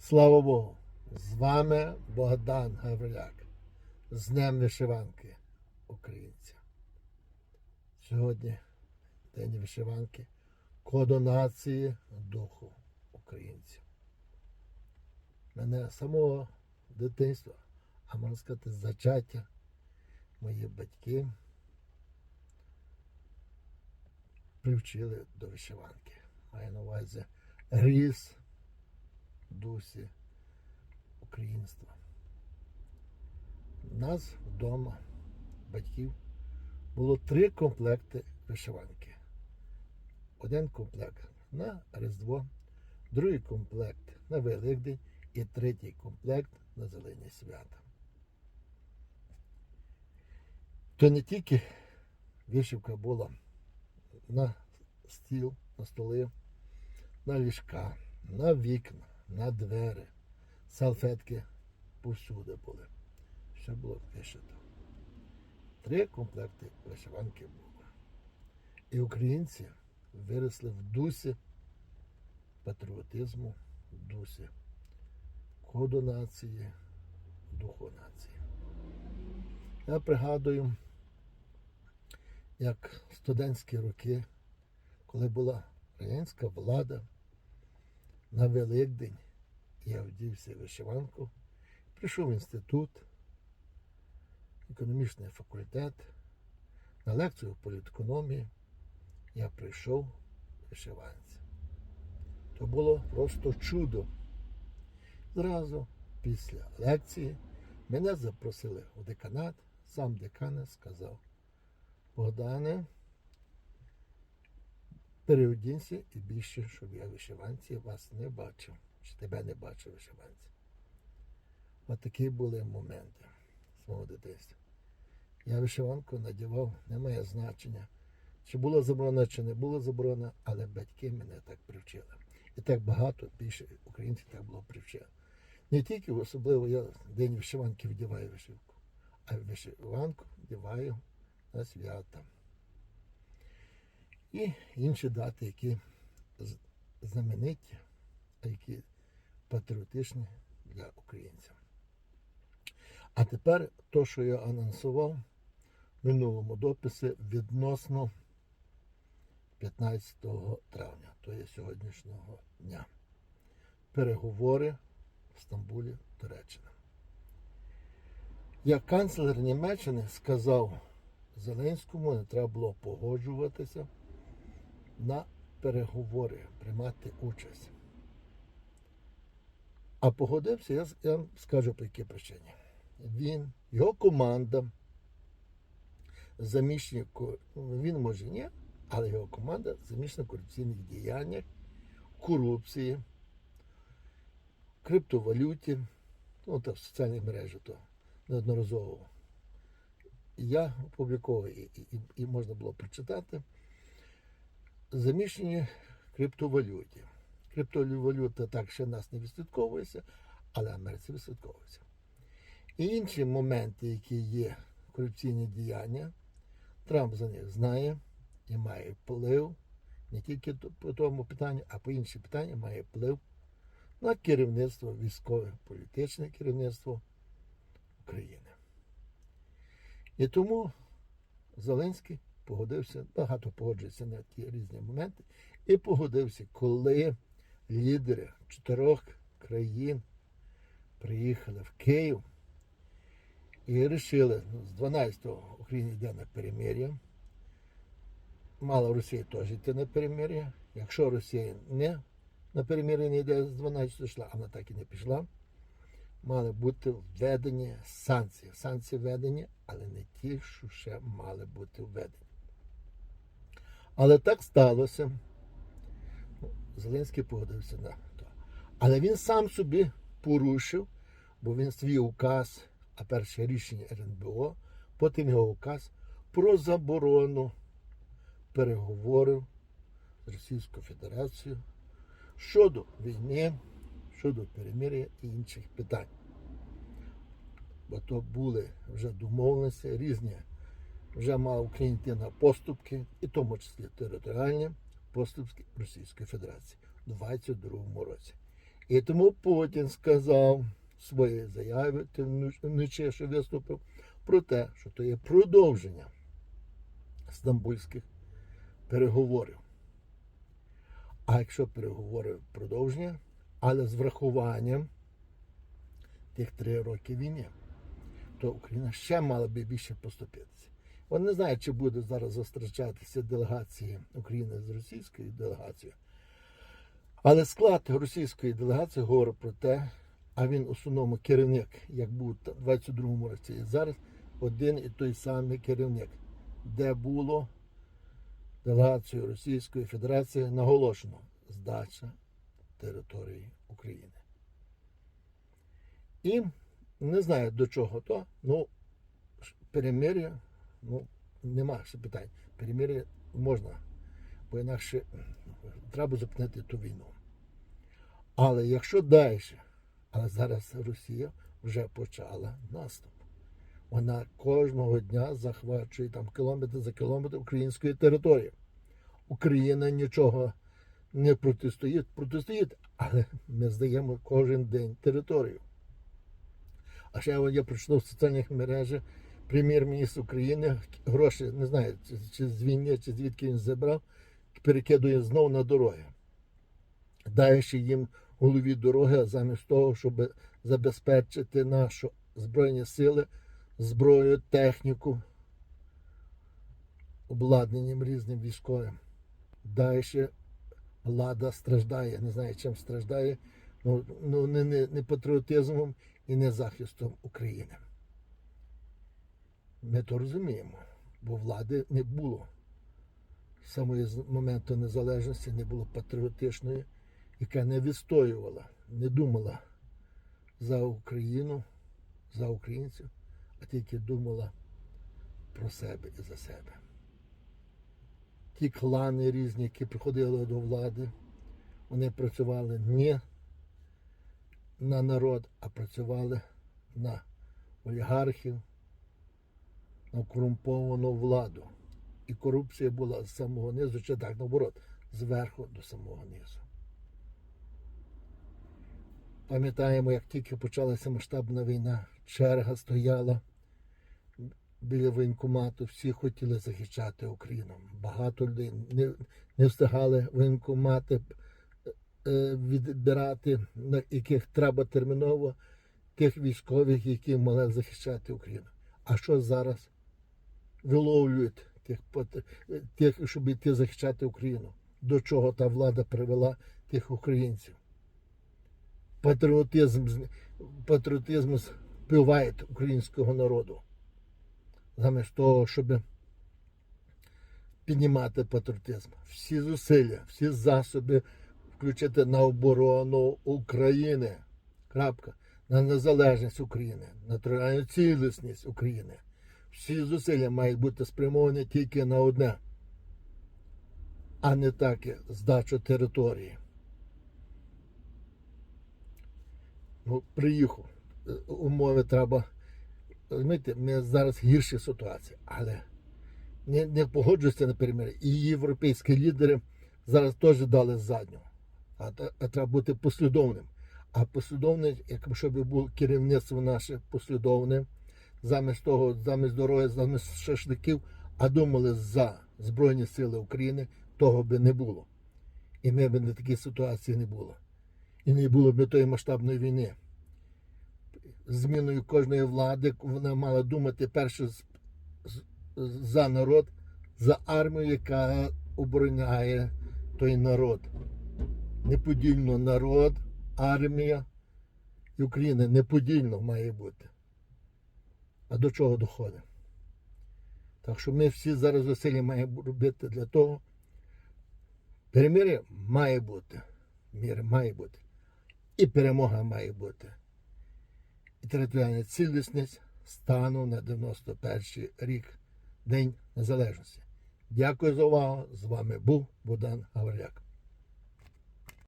Слава Богу! З вами Богдан Гавриляк. З Днем Вишиванки українця. Сьогодні День вишиванки, коду нації духу українців. Мене самого дитинства, а можна сказати, зачаття, мої батьки привчили до вишиванки. Маю на увазі ріс в дусі українства. У нас вдома, батьків, було три комплекти вишиванки. Один комплект на Різдво, другий комплект на Великдень і третій комплект на Зелені свята. То не тільки вишивка була на стіл, на столи, на ліжка, на вікна, на двері, салфетки повсюди були. Все було вишито. Три комплекти вишиванки було. І українці виросли в дусі патріотизму, в дусі коду нації, духу нації. Я пригадую, як студентські роки, коли була радянська влада, на Великдень я вдівся в вишиванку, прийшов в інститут, економічний факультет, на лекцію по політкономії. Я прийшов в вишиванці. То було просто чудо. Зразу після лекції мене запросили у деканат, сам декан сказав, Богдане, переодінься і більше, щоб я вишиванці вас не бачив, чи тебе не бачив вишиванці. От такі були моменти з мого дитинства. Я вишиванку надівав, не має значення. Чи було заборонено, чи не було заборонено, але батьки мене так привчили. І так багато більше українців так було привчено. Не тільки особливо я день вишиванки вдіваю вишивку, а вишиванку вдіваю на свята. І інші дати, які знамениті, які патріотичні для українців. А тепер то, що я анонсував в минулому дописі відносно 15 травня, то є сьогоднішнього дня. Переговори в Стамбулі, Туреччина. Як канцлер Німеччини сказав Зеленському, не треба було погоджуватися на переговори, приймати участь. А погодився, я, вам скажу по якій причині. Він, його команда, ну, він може ні, але його команда заміщена в корупційних діяннях, корупції, криптовалюті, ну та в соціальних мережах то неодноразово. Я опубліковую, і, і, і можна було прочитати. Заміщені в криптовалюті. Криптовалюта так ще нас не відслідковується, але Америці відслідковується. І інші моменти, які є корупційні діяння, Трамп за них знає і має вплив не тільки по тому питанню, а по інші питання має вплив на керівництво військове, політичне керівництво України. І тому Зеленський погодився, багато погоджується на ті різні моменти, і погодився, коли лідери чотирьох країн приїхали в Київ і вирішили, ну, з 12-го Україна йде на перемир'я. Мала Росія теж йти на перемир'я. Якщо Росія не на перемир'я не йде з 12 числа, а вона так і не пішла, мали бути введені санкції. Санкції введені, але не ті, що ще мали бути введені. Але так сталося. Зеленський погодився на то. Але він сам собі порушив, бо він свій указ, а перше рішення РНБО, потім його указ про заборону переговорів з Російською Федерацією щодо війни, щодо перемир'я і інших питань. Бо то були вже домовленості різні, вже мав Україна на поступки, і в тому числі територіальні поступки Російської Федерації у 22 році. І тому Путін сказав заяві тим вночі, що виступив, про те, що то є продовження стамбульських переговорів. А якщо переговори продовження, але з врахуванням тих три роки війни, то Україна ще мала би більше поступитися. Вони не знають, чи буде зараз зустрічатися делегації України з російською делегацією. Але склад російської делегації говорить про те, а він в основному керівник, як був в 22-му році, і зараз один і той самий керівник, де було делегацією Російської Федерації наголошено здача території України. І не знаю до чого то, ну перемир'я, ну нема питань. Перемир'я можна, бо інакше треба зупинити ту війну. Але якщо далі, але зараз Росія вже почала наступ. Вона кожного дня захвачує там кілометр за кілометр української території. Україна нічого не протистоїть, протистоїть, але ми здаємо кожен день територію. А ще я прочитав в соціальних мережах прем'єр-міністр України гроші, не знаю, чи, з війни, чи звідки він забрав, перекидує знову на дороги, даючи їм голові дороги, замість того, щоб забезпечити наші Збройні сили, зброю, техніку, обладнанням різним військовим. Далі влада страждає, не знаю, чим страждає, ну, ну не, не, не патріотизмом і не захистом України. Ми то розуміємо, бо влади не було. З самого моменту незалежності не було патріотичної, яка не відстоювала, не думала за Україну, за українців, а тільки думала про себе і за себе. Ті клани різні, які приходили до влади, вони працювали не на народ, а працювали на олігархів, корумповану владу. І корупція була з самого низу, чи так, наоборот, зверху до самого низу. Пам'ятаємо, як тільки почалася масштабна війна, черга стояла біля воєнкомату, всі хотіли захищати Україну. Багато людей не, не встигали воєнкомати е, відбирати, на яких треба терміново тих військових, які мали захищати Україну. А що зараз виловлюють тих, тих, щоб йти захищати Україну? До чого та влада привела тих українців? Патріотизм, патріотизм вбиває українського народу. Замість того, щоб піднімати патріотизм. Всі зусилля, всі засоби включити на оборону України. Крапка. На незалежність України, на територіальну цілісність України. Всі зусилля мають бути спрямовані тільки на одне, а не так здачу території. Ну, приїхав. Е, Умови треба. Розумієте, ми зараз в гіршій ситуації, але не, не погоджуюся на перемир'я. І європейські лідери зараз теж дали задню. А, а треба бути послідовним. А послідовне, якщо б було керівництво наше послідовне, замість того, замість дороги, замість шашликів, а думали за Збройні Сили України, того би не було. І ми б на такій ситуації не було. І не було б тої масштабної війни. Зміною кожної влади вона мала думати перше за народ, за армію, яка обороняє той народ. Неподільно народ, армія і Україна неподільно має бути. А до чого доходить? Так що ми всі зараз зусилля маємо робити для того. Перемир'я має бути. Мір має бути. І перемога має бути. І територіальна цілісність стану на 91 рік День Незалежності. Дякую за увагу. З вами був Богдан Гавриляк.